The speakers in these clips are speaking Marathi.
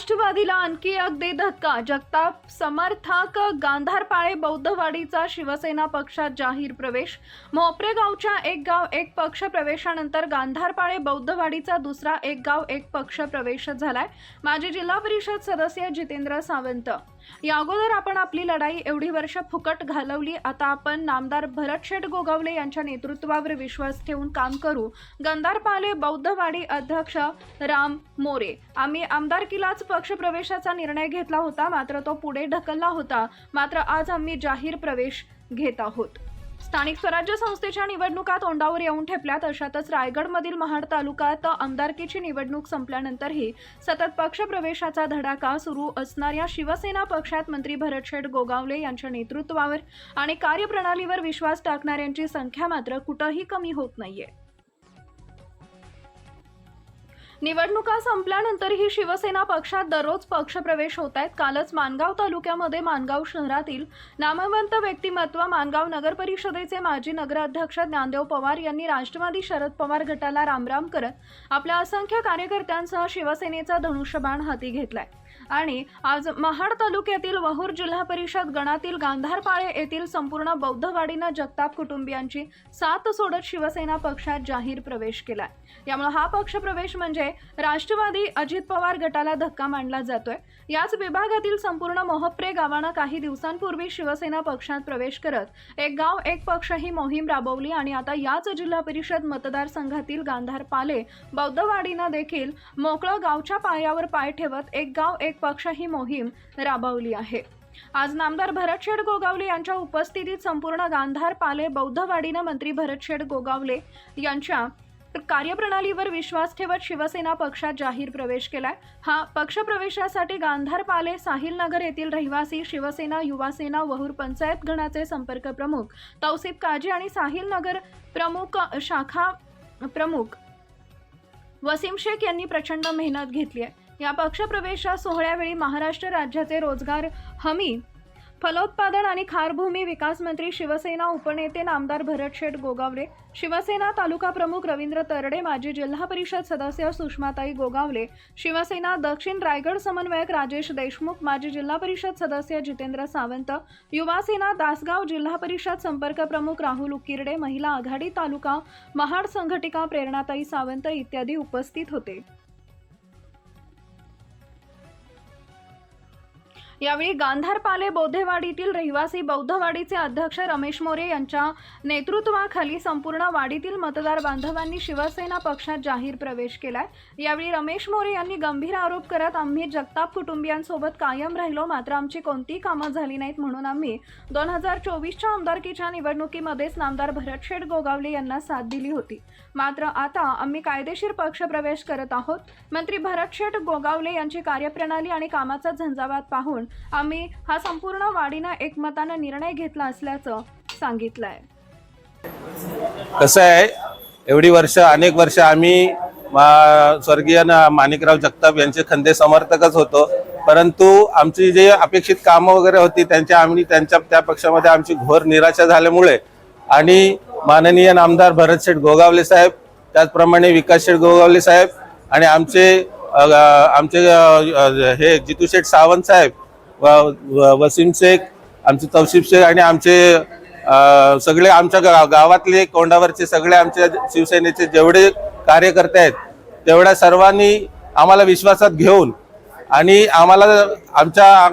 राष्ट्रवादीला आणखी अगदी धक्का. जगताप समर्थक गांधारपाळे बौद्धवाडीचा शिवसेना पक्षात जाहीर प्रवेश. मोपरे गावच्या एक गाव एक पक्ष प्रवेशानंतर गांधारपाळे बौद्धवाडीचा दुसरा एक गाव एक पक्ष प्रवेश झालाय. माजी जिल्हा परिषद सदस्य जितेंद्र सावंत. या अगोदर आपण आपली लढाई एवढी वर्ष फुकट घालवली. आता आपण नामदार भरत शेठ गोगावले यांच्या नेतृत्वावर विश्वास ठेवून काम करू. गंधारपाले बौद्धवाडी अध्यक्ष राम मोरे. आम्ही आमदारकीलाच पक्षप्रवेशाचा निर्णय घेतला होता मात्र तो पुढे ढकलला होता. मात्र आज आम्ही जाहीर प्रवेश घेत आहोत. स्थानिक स्वराज्य संस्थेच्या निवडणुका तोंडावर येऊन ठेपल्यात. अशातच रायगडमधील महाड तालुक्यात आमदारकीची निवडणूक संपल्यानंतरही सतत पक्षप्रवेशाचा धडाका सुरू असणाऱ्या शिवसेना पक्षात मंत्री भरतशेठ गोगावले यांच्या नेतृत्वावर आणि कार्यप्रणालीवर विश्वास टाकणाऱ्यांची संख्या मात्र कुठंही कमी होत नाहीये. निवडणुका संपल्यानंतरही शिवसेना पक्षात दररोज पक्षप्रवेश होत आहेत कालच मानगाव तालुक्यामध्ये मानगाव शहरातील नामवंत व्यक्तिमत्व मानगाव नगर परिषदेचे माजी नगराध्यक्ष ज्ञानदेव पवार यांनी राष्ट्रवादी शरद पवार गटाला रामराम करत आपल्या असंख्य कार्यकर्त्यांसह शिवसेनेचा धनुष्यबाण हाती घेतलाय. आणि आज महाड तालुक्यातील वहूर जिल्हा परिषद गणातील गांधारपाळे येथील संपूर्ण बौद्धवाडीनं जगताप कुटुंबियांची साथ सोडत शिवसेना पक्षात जाहीर प्रवेश केलाय. यामुळे हा पक्ष प्रवेश म्हणजे राष्ट्रवादी अजित पवार गटाला धक्का मानला जातोय. याच विभागातील संपूर्ण मोहप्रे गावानं काही दिवसांपूर्वी शिवसेना पक्षात प्रवेश करत एक गाव एक पक्ष ही मोहीम राबवली आणि आता याच जिल्हा परिषद मतदारसंघातील गांधार पाले बौद्धवाडीनं देखील मोकळं गावच्या पायावर पाय ठेवत एक गाव एक पक्ष ही मोहीम राबवली आहे. आज नामदार भरतशेठ गोगावले यांच्या उपस्थितीत संपूर्ण गांधार पाले बौद्धवाडीनं मंत्री भरतशेठ गोगावले यांच्या कार्यप्रणालीवर विश्वास ठेवत शिवसेना पक्षात जाहीर प्रवेश केलाय. हा पक्षप्रवेशासाठी गांधार पाले साहिल नगर येथील रहिवासी शिवसेना युवासेना वहूर पंचायत गणाचे संपर्क प्रमुख तौसिफ काजी आणि साहिल नगर प्रमुख शाखा प्रमुख वसीम शेख यांनी प्रचंड मेहनत घेतली आहे. या पक्षप्रवेशा सोहळ्यावेळी महाराष्ट्र राज्याचे रोजगार हमी फलोत्पादन आणि खारभूमी विकास मंत्री शिवसेना उपनेते नामदार भरतशेठ गोगावले शिवसेना तालुका प्रमुख रवींद्र तरडे माजी जिल्हा परिषद सदस्य सुषमाताई गोगावले शिवसेना दक्षिण रायगड समन्वयक राजेश देशमुख माजी जिल्हा परिषद सदस्य जितेंद्र सावंत युवासेना दासगाव जिल्हा परिषद संपर्क प्रमुख राहुल उकिरडे महिला आघाडी तालुका महाड संघटिका प्रेरणाताई सावंत इत्यादी उपस्थित होते. यावेळी गांधारपाले बोधेवाडीतील रहिवासी बौद्धवाडीचे अध्यक्ष रमेश मोरे यांच्या नेतृत्वाखाली संपूर्ण वाडीतील मतदार बांधवांनी शिवसेना पक्षात जाहीर प्रवेश केलाय. यावेळी रमेश मोरे यांनी गंभीर आरोप करत आम्ही जगताप कुटुंबियांसोबत कायम राहिलो मात्र आमची कोणतीही कामं झाली नाहीत म्हणून आम्ही दोन हजार चोवीसच्या आमदारकीच्या निवडणुकीमध्येच नामदार भरतशेठ गोगावले यांना साथ दिली होती. मात्र आता आम्ही कायदेशीर पक्षप्रवेश करत आहोत. मंत्री भरतशेठ गोगावले यांची कार्यप्रणाली आणि कामाचा झंझावात पाहून आम्ही हा संपूर्ण वाढीनं एकमतानं निर्णय घेतला असल्याचं सांगितलंय. कसं आहे एवढी वर्ष अनेक वर्ष आम्ही स्वर्गीय माणिकराव जगताप यांचे खंदे समर्थकच होतो. परंतु आमची जे अपेक्षित कामं वगैरे होती त्यांच्या आम्ही त्यांच्या त्या पक्षामध्ये आमची घोर निराशा झाल्यामुळे आणि माननीय आमदार भरत शेठ गोगावले साहेब त्याचप्रमाणे विकास शेठ गोगावले साहेब आणि आमचे आमचे हे जितू शेठ सावंत साहेब वसीम शेख आमचे तौशिफ शेख आणि आमचे सगळे आमच्या गा- गावातले कोंडावरचे सगळे आमच्या शिवसेनेचे जेवढे कार्यकर्ते आहेत तेवढ्या सर्वांनी आम्हाला विश्वासात घेऊन आणि आम्हाला आमच्या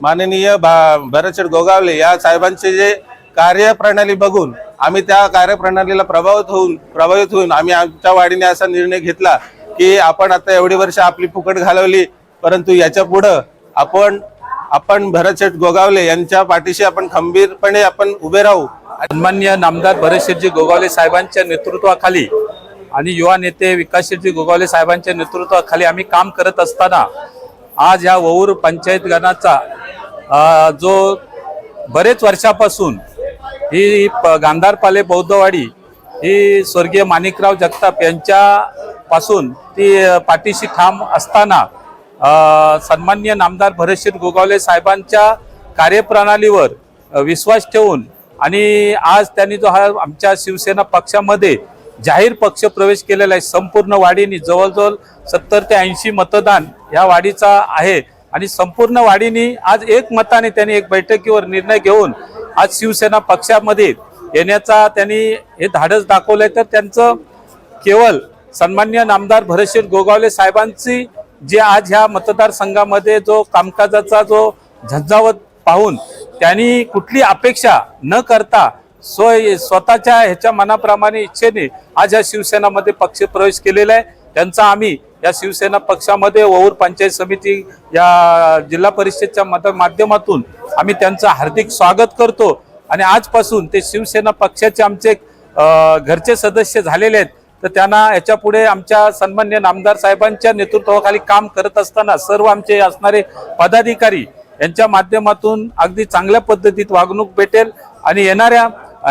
माननीय भा- भरतशेठ गोगावले या साहेबांचे जे कार्यप्रणाली बघून आम्ही त्या कार्यप्रणालीला प्रभावित होऊन प्रभावित होऊन आम्ही आमच्या वाढीने असा निर्णय घेतला की आपण आता एवढी वर्ष आपली फुकट घालवली परंतु याच्या पुढं आपण आपण भरतशेठ गोगावले यांच्या पाठीशी आपण खंबीरपणे आपण उभे राहू. सन्मान्य नामदार भरतशेठजी गोगावले साहेबांच्या नेतृत्वाखाली आणि युवा नेते विकासशेठजी गोगावले साहेबांच्या नेतृत्वाखाली आम्ही काम करत असताना आज या वऊर पंचायत गणाचा जो बरेच वर्षापासून ही प- गांधारपाले बौद्धवाडी ही स्वर्गीय माणिकराव जगताप यांच्यापासून ती पाठीशी ठाम असताना सन्मान्य नामदार भरतशीर गोगावले साहेबांच्या कार्यप्रणालीवर विश्वास ठेवून आणि आज त्यांनी जो हा आमच्या शिवसेना पक्षामध्ये जाहीर पक्ष प्रवेश केलेला आहे संपूर्ण वाढीनी जवळजवळ सत्तर ते ऐंशी मतदान या वाढीचा आहे. आणि संपूर्ण वाढीनी आज एक मताने त्यांनी एक बैठकीवर निर्णय घेऊन आज शिवसेना पक्षामध्ये येण्याचा त्यांनी हे धाडस दाखवलं आहे तर त्यांचं केवळ सन्मान्य नामदार भरतशेठ गोगावले साहेबांची जे आज ह्या मतदारसंघामध्ये जो कामकाजाचा जो झंझावत पाहून त्यांनी कुठली अपेक्षा न करता स्वय स्वतःच्या ह्याच्या मनाप्रमाणे इच्छेने आज या शिवसेनामध्ये पक्ष प्रवेश केलेला आहे. त्यांचा आम्ही या शिवसेना पक्षामध्ये वौर पंचायत समिती या जिल्हा परिषदच्या मत माध्यमातून आम्ही त्यांचं हार्दिक स्वागत करतो. आणि आजपासून ते शिवसेना पक्षाचे आमचे घरचे सदस्य झालेले आहेत. तर त्यांना याच्यापुढे आमच्या सन्मान्य नामदार साहेबांच्या नेतृत्वाखाली काम करत असताना सर्व आमचे असणारे पदाधिकारी यांच्या माध्यमातून अगदी चांगल्या पद्धतीत वागणूक भेटेल आणि येणाऱ्या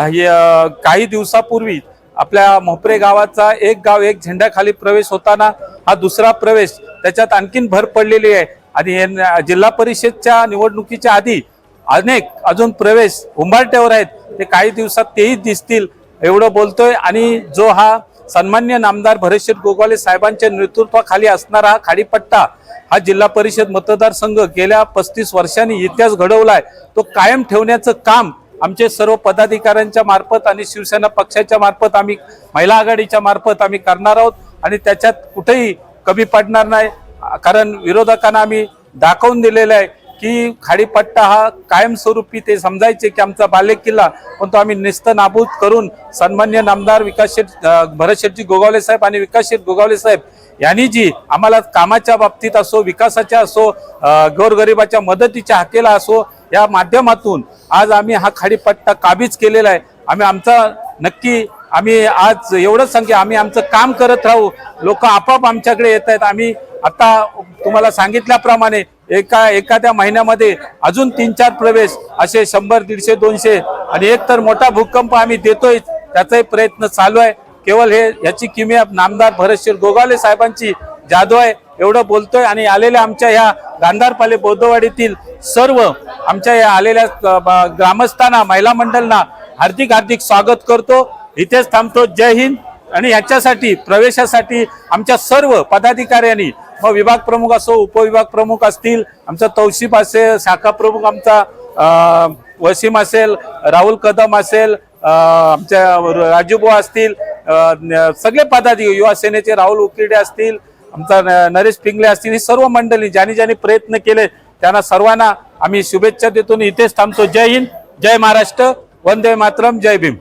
य- काही दिवसापूर्वी आपल्या मोपरे गावाचा एक गाव एक झेंड्याखाली प्रवेश होताना हा दुसरा प्रवेश त्याच्यात आणखीन भर पडलेली आहे. आणि जिल्हा परिषदच्या निवडणुकीच्या आधी अनेक अजून प्रवेश उंबारट्यावर आहेत. ते काही दिवसात तेही दिसतील एवढं बोलतोय आणि जो हा सन्मान्य नामदार भरतशेठ गोगावले साहेबांच्या नेतृत्वाखाली असणारा हा खाडीपट्टा हा जिल्हा परिषद मतदारसंघ गेल्या पस्तीस वर्षांनी इतिहास घडवलाय. तो कायम ठेवण्याचं काम आमचे सर्व पदाधिकाऱ्यांच्या मार्फत आणि शिवसेना पक्षाच्या मार्फत आम्ही महिला आघाडीच्या मार्फत आम्ही करणार आहोत आणि त्याच्यात कुठेही कमी पडणार नाही. कारण विरोधकांना आम्ही दाखवून दिलेलं आहे की खाडीपट्टा हा कायमस्वरूपी ते समजायचे की आमचा बालेक किल्ला पण तो आम्ही निस्त नाबूद करून सन्मान्य नामदार विकास शेठ भरत शेठजी गोगावले साहेब आणि विकास शेठ गोगावले साहेब यांनी जी आम्हाला कामाच्या बाबतीत असो विकासाच्या असो गोरगरिबाच्या मदतीच्या हाकेला असो या माध्यमातून आज आम्ही हा खाडीपट्टा काबीज केलेला आहे. आम्ही आमचा नक्की आम्ही आज एवढंच सांगे आम्ही आमचं काम करत राहू. लोक आपोआप आमच्याकडे येत आहेत आम्ही आता तुम्हाला सांगितल्याप्रमाणे एका एखाद्या महिन्यामध्ये अजून तीन चार प्रवेश असे शंभर दीडशे दोनशे आणि एक तर मोठा भूकंप आम्ही देतोय त्याचाही प्रयत्न चालू आहे. केवळ हे याची किमया नामदार भरतशीर गोगावले साहेबांची जादू आहे एवढं बोलतोय. आणि आलेल्या आमच्या ह्या गांधारपाले बौद्धवाडीतील सर्व आमच्या या आलेल्या ग्रामस्थांना महिला मंडळांना हार्दिक हार्दिक स्वागत करतो. इथेच थांबतो. जय हिंद. आणि ह्याच्यासाठी प्रवेशासाठी आमच्या सर्व पदाधिकाऱ्यांनी मग विभाग प्रमुख असो उपविभाग प्रमुख असतील आमचा तौशिफ असेल शाखा प्रमुख आमचा वसीम असेल राहुल कदम असेल आमच्या राजूभाऊ असतील सगळे पदाधिकारी युवा सेनेचे राहुल उकिरडे असतील आमचा न- नरेश पिंगले असतील ही सर्व मंडळी ज्यांनी ज्यांनी प्रयत्न केले त्यांना सर्वांना आम्ही शुभेच्छा देतो इथेच थांबतो. जय हिंद जय महाराष्ट्र वंदे मातरम जय भीम.